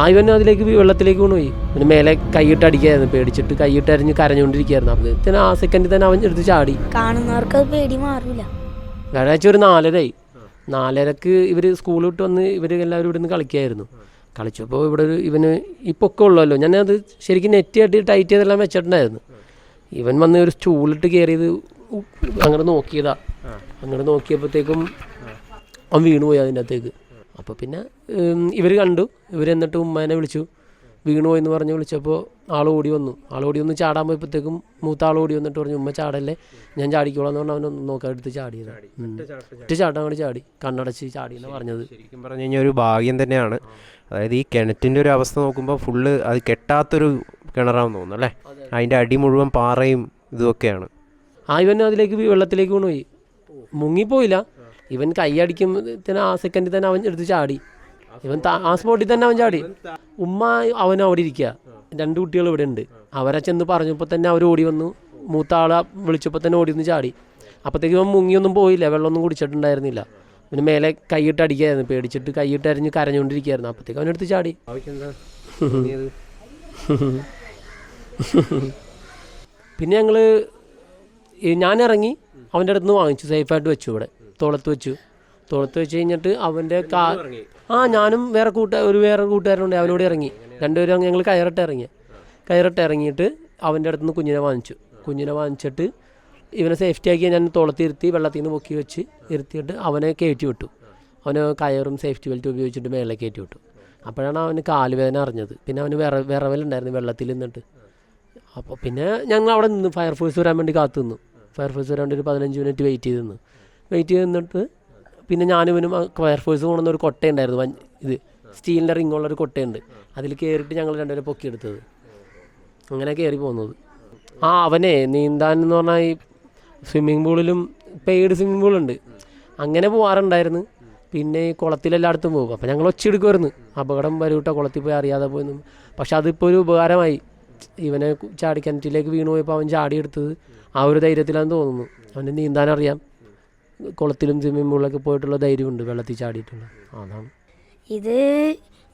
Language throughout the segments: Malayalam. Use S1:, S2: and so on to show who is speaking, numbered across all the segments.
S1: ആ ഇവനും അതിലേക്ക് വെള്ളത്തിലേക്ക് കൊണ്ടുപോയി പിന്നെ മേലെ കൈയിട്ട് അടിക്കായിരുന്നു പേടിച്ചിട്ട് കൈയിട്ട് അരിഞ്ഞ് കരഞ്ഞുകൊണ്ടിരിക്കുകയായിരുന്നു അപ്പോഴത്തേന് ആ സെക്കൻഡിൽ തന്നെ അവൻ എടുത്ത് ചാടി.
S2: കാണുന്നവർക്ക് അത് പേടി മാറില്ല
S1: വ്യാഴാഴ്ച ഒരു നാലരയായി. നാലരക്ക് ഇവർ സ്കൂൾ വിട്ട് വന്ന് ഇവർ എല്ലാവരും ഇവിടെ നിന്ന് കളിക്കായിരുന്നു. കളിച്ചപ്പോൾ ഇവിടെ ഒരു ഇവന് ഈ പൊക്കം ഉള്ളല്ലോ. ഞാൻ അത് ശരിക്കും നെറ്റ് കെട്ടി ടൈറ്റ് ചെയ്തെല്ലാം വെച്ചിട്ടുണ്ടായിരുന്നു. ഇവൻ വന്ന് ഒരു സ്റ്റൂളിട്ട് കയറിയത് അങ്ങോട്ട് നോക്കിയതാ. അങ്ങോട്ട് നോക്കിയപ്പോഴത്തേക്കും അവൻ വീണുപോയി അതിന്റെ അകത്തേക്ക്. അപ്പോൾ പിന്നെ ഇവർ കണ്ടു. ഇവർ എന്നിട്ട് ഉമ്മേനെ വിളിച്ചു. വീണുപോയി എന്ന് പറഞ്ഞ് വിളിച്ചപ്പോൾ ആൾ ഓടി വന്നു. ആൾ ഓടി വന്ന് ചാടാൻ പോയപ്പോഴത്തേക്കും മൂത്ത ആൾ ഓടി വന്നിട്ട് പറഞ്ഞു ഉമ്മ ചാടല്ലേ? ഞാൻ ചാടിക്കോളാം എന്ന് പറഞ്ഞാൽ അവനൊന്ന് നോക്കാൻ എടുത്ത് ചാടിയത്. ഒറ്റ ചാട്ടം അങ്ങോട്ട് ചാടി. കണ്ണടച്ച് ചാടി എന്ന് പറഞ്ഞത്.
S3: ശരിക്കും പറഞ്ഞു കഴിഞ്ഞാൽ ഒരു ഭാഗ്യം തന്നെയാണ്. അതായത് ഈ കിണറ്റിന്റെ ഒരു അവസ്ഥ നോക്കുമ്പോൾ ഫുള്ള് അത് കെട്ടാത്തൊരു കിണറാന്ന് തോന്നുന്നു അല്ലേ? അതിന്റെ അടി മുഴുവൻ പാറയും ഇതുമൊക്കെയാണ്
S1: ആ ഇവൻ അതിലേക്ക് വെള്ളത്തിലേക്ക് വെള്ളത്തിലേക്ക് കൊണ്ടുപോയി മുങ്ങിപ്പോയില്ല. ഇവൻ കൈ അടിക്കുമ്പോഴത്തേന് ആ സെക്കൻഡിൽ തന്നെ അവൻ എടുത്ത് ചാടി. ഇവൻ ആ സ്പോട്ടിൽ തന്നെ അവൻ ചാടി. ഉമ്മ അവൻ അവിടെ ഇരിക്കുക രണ്ട് കുട്ടികൾ ഇവിടെ ഉണ്ട്. അവരെ ചെന്ന് പറഞ്ഞപ്പോൾ തന്നെ അവർ ഓടി വന്നു. മൂത്ത ആളെ വിളിച്ചപ്പോൾ തന്നെ ഓടി വന്ന് ചാടി. അപ്പോഴത്തേക്ക് ഇവൻ മുങ്ങിയൊന്നും പോയില്ല. വെള്ളമൊന്നും കുടിച്ചിട്ടുണ്ടായിരുന്നില്ല. പിന്നെ മേലെ കൈയിട്ട് അടിക്കായിരുന്നു. പേടിച്ചിട്ട് കൈയിട്ട് അരിഞ്ഞ് കരഞ്ഞുകൊണ്ടിരിക്കുകയായിരുന്നു അപ്പോഴത്തേക്ക് അവനെടുത്ത് ചാടി. പിന്നെ ഞങ്ങൾ ഞാൻ ഇറങ്ങി അവന്റെ അടുത്ത് നിന്ന് വാങ്ങിച്ചു. സേഫായിട്ട് വെച്ചു ഇവിടെ. തോളത്ത് വെച്ചു. തോളത്ത് വെച്ച് കഴിഞ്ഞിട്ട് അവന്റെ കാ ആ ഞാനും വേറെ കൂട്ട ഒരു വേറെ കൂട്ടുകാരനുണ്ട് അവനോട് ഇറങ്ങി. രണ്ടുപേരും ഞങ്ങൾ കയറിട്ട് ഇറങ്ങി. കയറിട്ട് ഇറങ്ങിയിട്ട് അവന്റെ അടുത്ത് നിന്ന് കുഞ്ഞിനെ വാങ്ങിച്ചു. കുഞ്ഞിനെ വാങ്ങിച്ചിട്ട് ഇവനെ സേഫ്റ്റി ആക്കി ഞാൻ തോളത്തിരുത്തി വെള്ളത്തിൽ നിന്ന് പൊക്കി വെച്ച് ഇരുത്തിയിട്ട് അവനെ കയറ്റി വിട്ടു. അവന് കയറും സേഫ്റ്റി ബെൽറ്റ് ഉപയോഗിച്ചിട്ട് മേലെ കയറ്റി വിട്ടു. അപ്പോഴാണ് അവന് കാലുവേദന അറിഞ്ഞത്. പിന്നെ അവന് വിറ വിറവലുണ്ടായിരുന്നു വെള്ളത്തിൽ നിന്നിട്ട്. അപ്പോൾ പിന്നെ ഞങ്ങൾ അവിടെ നിന്ന് ഫയർഫോഴ്സ് വരാൻ വേണ്ടി കാത്തു നിന്നു ഫയർഫോഴ്സ് വരാൻ വേണ്ടി ഒരു പതിനഞ്ച് മിനിറ്റ് വെയിറ്റ് ചെയ്ത് നിന്നു വെയിറ്റ് ചെയ്ത് നിന്നിട്ട് പിന്നെ ഞാനിവനും ഫയർഫോഴ്സ് കൊണ്ടുവന്ന ഒരു കൊട്ടയുണ്ടായിരുന്നു ഇത് സ്റ്റീലിന്റെ റിങ്ങുള്ളൊരു കൊട്ടയുണ്ട് അതിൽ കയറിയിട്ട് ഞങ്ങൾ രണ്ടുപേരെ പൊക്കിയെടുത്തത് അങ്ങനെ കയറി പോകുന്നത് ആ അവനെ നീന്താൻ എന്ന് പറഞ്ഞാൽ ഈ സ്വിമ്മിംഗ് പൂളിലും പെയ്ഡ് സ്വിമ്മിംഗ് പൂളുണ്ട് അങ്ങനെ പോകാറുണ്ടായിരുന്നു പിന്നെ ഈ കുളത്തിലെല്ലായിടത്തും പോകും. അപ്പോൾ ഞങ്ങൾ ഒച്ചെടുക്കുമായിരുന്നു അപകടം വരൂട്ടോ കുളത്തിൽ പോയി അറിയാതെ പോയെന്നും. പക്ഷെ അതിപ്പോൾ ഒരു ഉപകാരമായി. ഇവനെ ചാടി കിണറ്റിലേക്ക് വീണു പോയപ്പോൾ അവൻ ചാടിയെടുത്തത് ആ ഒരു ധൈര്യത്തിലാണെന്ന് തോന്നുന്നു. അവന് നീന്താൻ അറിയാം കുളത്തിലും സ്വിമ്മിംഗ് പൂളിലൊക്കെ പോയിട്ടുള്ള ധൈര്യമുണ്ട് വെള്ളത്തിൽ ചാടിയിട്ടുണ്ട് അതാണ്.
S2: ഇത്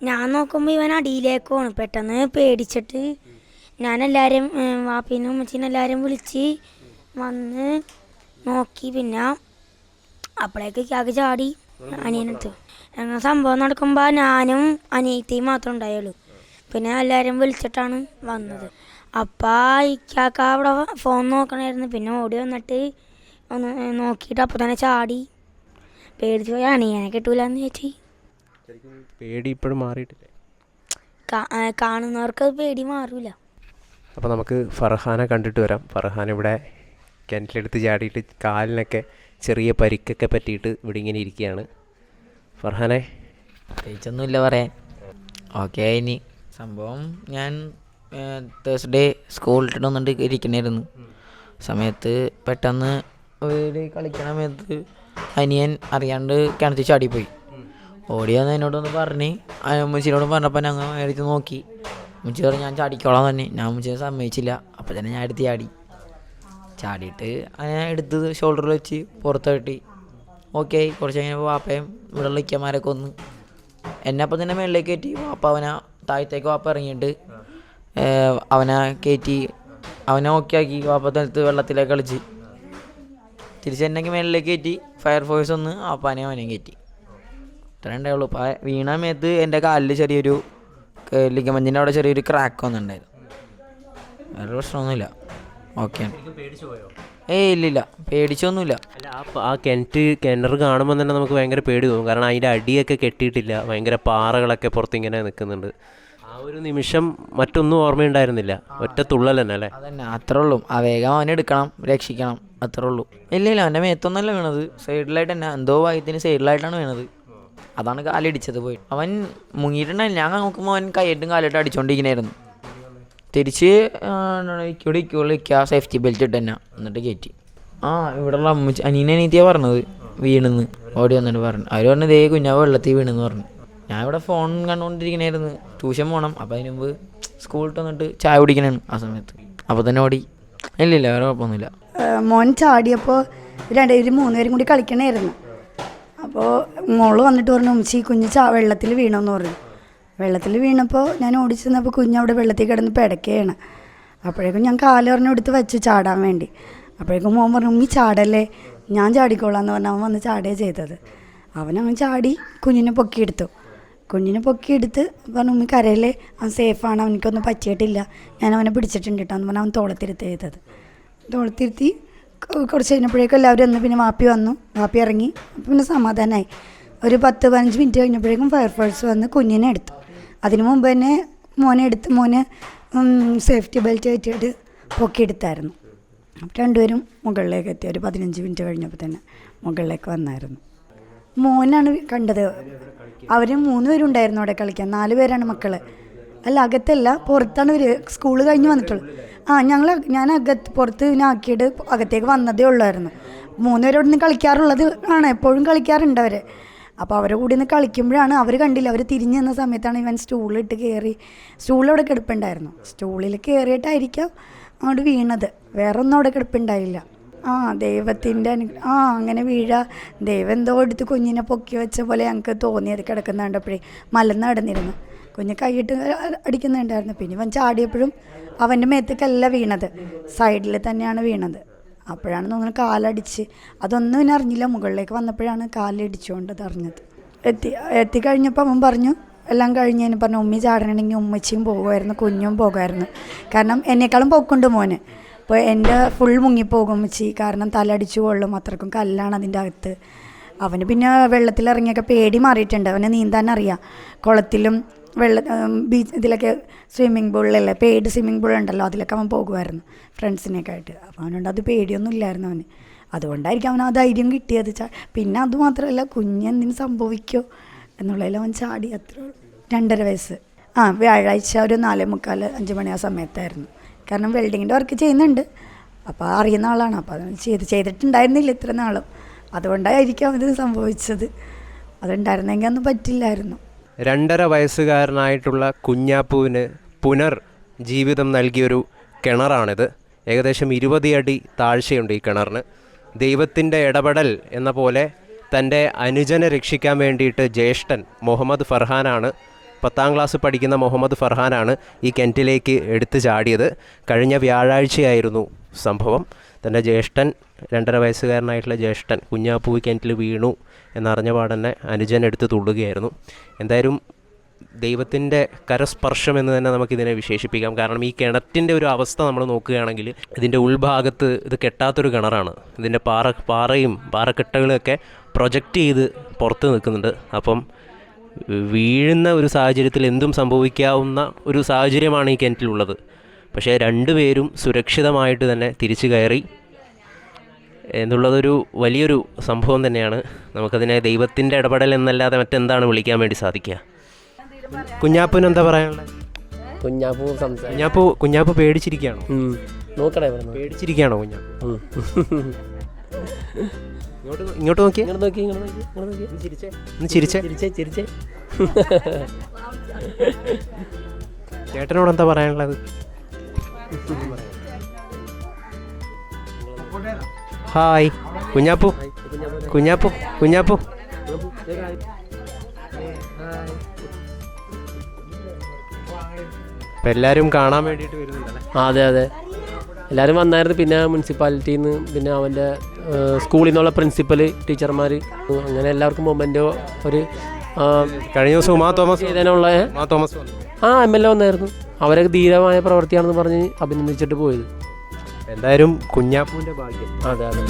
S2: ഞാൻ നോക്കുമ്പോൾ ഇവൻ അടിയിലേക്ക് പോണ്. പെട്ടെന്ന് പേടിച്ചിട്ട് ഞാൻ എല്ലാവരും വാപ്പീനും ഉമ്മച്ചീനും എല്ലാവരും വിളിച്ച് വന്ന് നോക്കി. പിന്നെ അപ്പോഴേക്ക് ആകെ ചാടി. അനിയനത്ത് അങ്ങനെ സംഭവം നടക്കുമ്പോൾ ഞാനും അനിയത്തിയും മാത്രം ഉണ്ടായുള്ളൂ. പിന്നെ എല്ലാവരും വിളിച്ചിട്ടാണ് വന്നത്. അപ്പം ഇക്കാക്ക അവിടെ ഫോൺ നോക്കണമായിരുന്നു പിന്നെ ഓടി വന്നിട്ട് ഒന്ന് നോക്കിയിട്ട് അപ്പോൾ തന്നെ ചാടി. പേടിച്ച് പോയി. അണിയാനെ കിട്ടൂല എന്ന് ചേച്ചി.
S3: ശരിക്കും പേടി ഇപ്പോഴും മാറിയിട്ടില്ലേ?
S2: കാണുന്നവർക്ക് പേടി മാറൂല.
S3: അപ്പോൾ നമുക്ക് ഫർഹാനെ കണ്ടിട്ട് വരാം. ഫർഹാൻ ഇവിടെ കിണറ്റിലെടുത്ത് ചാടിയിട്ട് കാലിനൊക്കെ ചെറിയ പരിക്കൊക്കെ പറ്റിയിട്ട് ഇവിടെ ഇങ്ങനെ ഇരിക്കുകയാണ്. ഫർഹാനെ.
S4: പ്രത്യേകിച്ചൊന്നുമില്ല പറയാൻ. ഓക്കെ ഇനി സംഭവം ഞാൻ തേഴ്സ്ഡേ സ്കൂളിൽ ഇട്ടിട്ടൊന്നുണ്ട് ഇരിക്കണായിരുന്നു. സമയത്ത് പെട്ടെന്ന് ഒരു കളിക്കണ സമയത്ത് അനിയൻ അറിയാണ്ട് കിണറ്റി ചാടിപ്പോയി. ഓടി വന്ന് എന്നോടൊന്ന് പറഞ്ഞ് അമ്മച്ചിനോട് പറഞ്ഞപ്പോൾ ഞങ്ങൾ എടുത്ത് നോക്കി. അമ്മച്ചി പറഞ്ഞു ഞാൻ ചാടിക്കോളാം തന്നെ ഞാൻ അമ്മച്ചിനെ സമ്മതിച്ചില്ല. അപ്പം തന്നെ ഞാൻ എടുത്ത് ചാടി. ചാടിയിട്ട് ഞാൻ എടുത്ത് ഷോൾഡറിൽ വെച്ച് പുറത്ത് കെട്ടി ഓക്കെ കുറച്ച് കഴിഞ്ഞപ്പോൾ വാപ്പയും ഇവിടെയുള്ള ഇക്കന്മാരൊക്കെ ഒന്ന് എന്നെ അപ്പം തന്നെ മേളിലേക്ക് കയറ്റി. വാപ്പ അവനെ താഴത്തേക്ക് വാപ്പ ഇറങ്ങിയിട്ട് അവനെ കയറ്റി അവനെ ഓക്കെ ആക്കി. വാപ്പ തലത്ത് വെള്ളത്തിലേക്ക് കളിച്ച്. തിരിച്ച് എന്നെ മേളിലേക്ക് കയറ്റി ഫയർഫോഴ്സ് ഒന്ന് ആ വാപ്പാനെ അവനെയും കയറ്റി ഇത്രേ ഉണ്ടായുള്ളൂ. അപ്പോൾ വീണ മേത്ത് എന്റെ കാലിൽ ചെറിയൊരു ലിഗമഞ്ചിന്റെ അവിടെ ചെറിയൊരു ക്രാക്ക് വന്നിട്ടുണ്ടായിരുന്നു. വേറെ പ്രശ്നമൊന്നുമില്ല. ഓക്കെയാണ് ഏയ് ഇല്ലില്ല. പേടിച്ചൊന്നുമില്ല.
S3: അല്ല ആ കിണറ്റ് കിണർ കാണുമ്പോൾ തന്നെ നമുക്ക് ഭയങ്കര പേടി തോന്നും. കാരണം അതിന്റെ അടിയൊക്കെ കെട്ടിയിട്ടില്ല. ഭയങ്കര പാറകളൊക്കെ പുറത്തിങ്ങനെ നിൽക്കുന്നുണ്ട്. ആ ഒരു നിമിഷം മറ്റൊന്നും ഓർമ്മയുണ്ടായിരുന്നില്ല. ഒറ്റ തുള്ളൽ തന്നെ അല്ലേ?
S4: അതന്നെ. അത്രേ ഉള്ളൂ. ആ വേഗം അവനെ എടുക്കണം. രക്ഷിക്കണം. അത്രേ ഉള്ളൂ ഇല്ല ഇല്ല അവന്റെ മേത്തൊന്നല്ല വീണത്. സൈഡിലായിട്ട് തന്നെ എന്തോ വായത്തിന് സൈഡിലായിട്ടാണ് വീണത്. അതാണ് കാലടിച്ചത് പോയി. അവൻ മുങ്ങിയിട്ടുണ്ടായിരുന്നു ഞാൻ നോക്കുമ്പോൾ അവൻ കൈയിട്ടും കാലിട്ടും അടിച്ചോണ്ടിരിക്കണായിരുന്നു തിരിച്ച് ഇക്കൂടെ ഇക്കൂടെ ഇരിക്കുക സേഫ്റ്റി ബെൽറ്റ് ഇട്ട് തന്നെ എന്നിട്ട് കയറ്റി ആ ഇവിടെയുള്ള അമ്മച്ചി അനീനെ അനീത്തിയാണ് പറഞ്ഞത് വീണെന്ന്. ഓടി വന്നിട്ട് പറഞ്ഞു. അവർ പറഞ്ഞു ദേ കുഞ്ഞാ വെള്ളത്തിൽ വീണെന്ന് പറഞ്ഞു. ഞാൻ ഇവിടെ ഫോൺ കണ്ടുകൊണ്ടിരിക്കണായിരുന്നു ട്യൂഷൻ പോകണം അപ്പം അതിന് മുമ്പ് സ്കൂളിൽ വന്നിട്ട് ചായ കുടിക്കണാണ് ആ സമയത്ത്. അപ്പോൾ തന്നെ ഓടി. ഇല്ല ഇല്ല വേറെ കുഴപ്പമൊന്നുമില്ല.
S5: മോൻ ചാടിയപ്പോൾ രണ്ടുപേരും മൂന്നുപേരും കൂടി കളിക്കണമായിരുന്നു അപ്പോൾ മോൾ വന്നിട്ട് പറഞ്ഞു ഉമ്മച്ചി കുഞ്ഞ് ചാ വെള്ളത്തിൽ വീണമെന്ന് പറഞ്ഞു. വെള്ളത്തിൽ വീണപ്പോൾ ഞാൻ ഓടിച്ചു ചെന്നപ്പോൾ കുഞ്ഞ് അവിടെ വെള്ളത്തിൽ കിടന്ന് പിടക്കുകയാണ് അപ്പോഴേക്കും ഞാൻ കാലെറിഞ്ഞ് എടുത്ത് വെച്ചു ചാടാൻ വേണ്ടി. അപ്പോഴേക്കും മോൻ പറഞ്ഞു ഉമ്മി ചാടല്ലേ? ഞാൻ ചാടിക്കോളാം എന്ന് പറഞ്ഞാൽ അവൻ വന്ന് ചാടുകയാണ് ചെയ്തത്. അവനവൻ ചാടി കുഞ്ഞിനെ പൊക്കിയെടുത്തു. കുഞ്ഞിനെ പൊക്കിയെടുത്ത് പറഞ്ഞു ഉമ്മി കരയിലെ അവൻ സേഫാണ് അവനിക്കൊന്നും പറ്റിയിട്ടില്ല. ഞാൻ അവനെ പിടിച്ചിട്ടുണ്ട് കേട്ടോ എന്ന് പറഞ്ഞാൽ അവൻ തോളത്തിരുത്ത് ചെയ്തത് തോളത്തിരുത്തി കുറച്ച് കഴിഞ്ഞപ്പോഴേക്കും എല്ലാവരും ഒന്ന് പിന്നെ വാപ്പി വന്നു. വാപ്പി ഇറങ്ങി. അപ്പം പിന്നെ സമാധാനമായി ഒരു പത്ത് പതിനഞ്ച് മിനിറ്റ് കഴിഞ്ഞപ്പോഴേക്കും ഫയർഫോഴ്സ് വന്ന് കുഞ്ഞിനെ എടുത്തു. അതിനു മുമ്പ് തന്നെ മോനെ എടുത്ത് മോന് സേഫ്റ്റി ബെൽറ്റ് കയറ്റിയിട്ട് പൊക്കിയെടുത്തായിരുന്നു. അപ്പം രണ്ടുപേരും മുകളിലേക്ക് എത്തി. ഒരു പതിനഞ്ച് മിനിറ്റ് കഴിഞ്ഞപ്പോൾ തന്നെ മുകളിലേക്ക് വന്നായിരുന്നു. മോനാണ് കണ്ടത്. അവർ മൂന്ന് പേരുണ്ടായിരുന്നു അവിടെ കളിക്കാൻ. നാല് പേരാണ് മക്കൾ അല്ല അകത്തല്ല പുറത്താണ് ഇവർ സ്കൂൾ കഴിഞ്ഞ് വന്നിട്ടുള്ളൂ. ആ ഞങ്ങൾ ഞാൻ അകത്ത് പുറത്ത് പിന്നെ ആക്കിയിട്ട് അകത്തേക്ക് വന്നതേ ഉള്ളായിരുന്നു. മൂന്ന് പേര് അവിടെ നിന്ന് കളിക്കാറുള്ളത് ആണ് എപ്പോഴും കളിക്കാറുണ്ട് അവർ അപ്പോൾ അവരെ കൂടി നിന്ന് കളിക്കുമ്പോഴാണ് അവർ കണ്ടില്ല. അവർ തിരിഞ്ഞ് നിന്ന സമയത്താണ് ഇവൻ സ്റ്റൂളിട്ട് കയറി സ്റ്റൂളിലവിടെ കിടപ്പുണ്ടായിരുന്നു. സ്റ്റൂളിൽ കയറിയിട്ടായിരിക്കാം അങ്ങോട്ട് വീണത്. വേറെ ഒന്നും അവിടെ കിടപ്പുണ്ടായില്ല. ആ ദൈവത്തിന്റെ അനു ആ അങ്ങനെ വീഴ. ദൈവം എന്തോ എടുത്ത് കുഞ്ഞിനെ പൊക്കി വെച്ച പോലെ ഞങ്ങൾക്ക് തോന്നിയത് കിടക്കുന്ന കണ്ടപ്പോഴേ മലന്ന് കിടന്നിരുന്നു കുഞ്ഞ് കൈയിട്ട് അടിക്കുന്നുണ്ടായിരുന്നു. പിന്നെ ഇവൻ ചാടിയപ്പോഴും അവന്റെ മേത്തേക്കല്ല വീണത്. സൈഡിൽ തന്നെയാണ് വീണത്. അപ്പോഴാണ് തോന്നുന്നത് കാലടിച്ച്. അതൊന്നും ഇനി അറിഞ്ഞില്ല. മുകളിലേക്ക് വന്നപ്പോഴാണ് കാലടിച്ചുകൊണ്ട് അത് അറിഞ്ഞത്. എത്തി എത്തിക്കഴിഞ്ഞപ്പോൾ അവൻ പറഞ്ഞു എല്ലാം കഴിഞ്ഞ് കഴിഞ്ഞ് പറഞ്ഞു ഉമ്മി ചാടണമെങ്കിൽ ഉമ്മച്ചിയും പോകുമായിരുന്നു കുഞ്ഞും പോകുമായിരുന്നു. കാരണം എന്നെക്കാളും പോക്കുണ്ട് മോന്. അപ്പോൾ എന്റെ ഫുൾ മുങ്ങിപ്പോകും ഉമ്മച്ചി. കാരണം തലടിച്ചു കൊള്ളും. അത്രക്കും കല്ലാണ് അതിന്റെ അകത്ത്. അവന് പിന്നെ വെള്ളത്തിലിറങ്ങിയൊക്കെ പേടി മാറിയിട്ടുണ്ട്. അവന് നീന്താൻ അറിയാം കുളത്തിലും വെള്ള ബീച്ച് ഇതിലൊക്കെ സ്വിമ്മിംഗ് പൂളിലല്ലേ പെയ്ഡ് സ്വിമ്മിംഗ് പൂൾ ഉണ്ടല്ലോ അതിലൊക്കെ അവൻ പോകുമായിരുന്നു ഫ്രണ്ട്സിനെയൊക്കെ ആയിട്ട്. അപ്പോൾ അവനുണ്ട് അത് പേടിയൊന്നും ഇല്ലായിരുന്നു അവന്. അതുകൊണ്ടായിരിക്കും അവൻ ആ ധൈര്യം കിട്ടിയത്. പിന്നെ അതുമാത്രമല്ല കുഞ്ഞെന്തിന് സംഭവിക്കോ എന്നുള്ളതിൽ അവൻ ചാടി അത്ര രണ്ടര വയസ്സ്. ആ വ്യാഴാഴ്ച ഒരു നാലേ മുക്കാൽ അഞ്ച് മണി ആ സമയത്തായിരുന്നു. കാരണം വെൽഡിങ്ങിന്റെ വർക്ക് ചെയ്യുന്നുണ്ട്. അപ്പോൾ അറിയുന്ന ആളാണ്. അപ്പോൾ അത് ചെയ്ത് ചെയ്തിട്ടുണ്ടായിരുന്നില്ല ഇത്ര നാളും. അതുകൊണ്ടായിരിക്കും ഇത് സംഭവിച്ചത്. അതുണ്ടായിരുന്നെങ്കിൽ അന്ന് പറ്റില്ലായിരുന്നു.
S3: രണ്ടര വയസ്സുകാരനായിട്ടുള്ള കുഞ്ഞാപ്പുവിന് പുനർ ജീവിതം നൽകിയൊരു കിണറാണിത്. ഏകദേശം ഇരുപത് അടി താഴ്ചയുണ്ട് ഈ കിണറിന്. ദൈവത്തിന്റെ ഇടപെടൽ എന്ന പോലെ തന്റെ അനുജനെ രക്ഷിക്കാൻ വേണ്ടിയിട്ട് ജ്യേഷ്ഠൻ മുഹമ്മദ് ഫർഹാനാണ് പത്താം ക്ലാസ് പഠിക്കുന്ന മുഹമ്മദ് ഫർഹാനാണ് ഈ കിണറ്റിലേക്ക് എടുത്തു ചാടിയത്. കഴിഞ്ഞ വ്യാഴാഴ്ചയായിരുന്നു സംഭവം. തന്റെ ജ്യേഷ്ഠൻ രണ്ടര വയസ്സുകാരനായിട്ടുള്ള ജ്യേഷ്ഠൻ കുഞ്ഞാപ്പൂ ഈ കിണറ്റിൽ വീണു എന്നറിഞ്ഞ പാടന്നെ അനുജൻ എടുത്ത് തുള്ളുകയായിരുന്നു എന്തായാലും ദൈവത്തിന്റെ കരസ്പർശം എന്ന് തന്നെ നമുക്കിതിനെ വിശേഷിപ്പിക്കാം. കാരണം ഈ കിണറ്റിന്റെ ഒരു അവസ്ഥ നമ്മൾ നോക്കുകയാണെങ്കിൽ ഇതിന്റെ ഉൾഭാഗത്ത് ഇത് കെട്ടാത്തൊരു കിണറാണ്. ഇതിന്റെ പാറ പാറയും പാറക്കെട്ടകളൊക്കെ പ്രൊജക്റ്റ് ചെയ്ത് പുറത്ത് നിൽക്കുന്നുണ്ട്. അപ്പം വീഴുന്ന ഒരു സാഹചര്യത്തിൽ എന്തും സംഭവിക്കാവുന്ന ഒരു സാഹചര്യമാണ് ഈ കിണറ്റിലുള്ളത്. പക്ഷേ രണ്ടുപേരും സുരക്ഷിതമായിട്ട് തന്നെ തിരിച്ചു കയറി എന്നുള്ളതൊരു വലിയൊരു സംഭവം തന്നെയാണ്. നമുക്കതിനെ ദൈവത്തിന്റെ ഇടപെടൽ എന്നല്ലാതെ മറ്റെന്താണ് വിളിക്കാൻ വേണ്ടി സാധിക്കുക? കുഞ്ഞാപ്പൂന് എന്താ പറയാനുള്ളത്?
S1: കുഞ്ഞാപ്പൂ സംസാരിക്കും
S3: കുഞ്ഞാപ്പു കുഞ്ഞാപ്പു പേടിച്ചിരിക്കുകയാണോ?
S1: നോക്കണേ.
S3: പേടിച്ചിരിക്കുകയാണോ കുഞ്ഞാപ്പു? ഇങ്ങോട്ട് ഇങ്ങോട്ട്
S1: നോക്കി ഇങ്ങോട്ട് നോക്കി ഇങ്ങോട്ട് നോക്കി.
S3: ഒന്ന് ചിരിച്ചേ. ഒന്ന് ചിരിച്ചേ.
S1: ചിരിച്ചേ ചിരിച്ചേ.
S3: ചേട്ടനോട് എന്താ പറയാനുള്ളത്? ഹായ് കുഞ്ഞാപ്പു കുഞ്ഞാപ്പു കുഞ്ഞാപ്പു ഇപ്പം എല്ലാവരും കാണാൻ വേണ്ടിയിട്ട് വരുന്നുണ്ടല്ലേ?
S1: അതെ അതെ. എല്ലാവരും വന്നായിരുന്നു. പിന്നെ മുനിസിപ്പാലിറ്റിയിൽ നിന്ന് പിന്നെ അവന്റെ സ്കൂളിൽ നിന്നുള്ള പ്രിൻസിപ്പൽ ടീച്ചർമാർ അങ്ങനെ എല്ലാവർക്കും മൊമെന്റ് ഒരു
S3: കഴിഞ്ഞ ദിവസം ഉമാ തോമസ്
S1: ചെയ്തതിനുള്ള
S3: ഉമാ തോമസ്
S1: ആ എം എൽ എ വന്നായിരുന്നു. അവരൊക്കെ ധീരമായ പ്രവൃത്തിയാണെന്ന് പറഞ്ഞ് അഭിനന്ദിച്ചിട്ട് പോയത്.
S3: എന്തായാലും കുഞ്ഞാപ്പൂവിന്റെ ഭാഗ്യം.
S1: അതെ അതെ.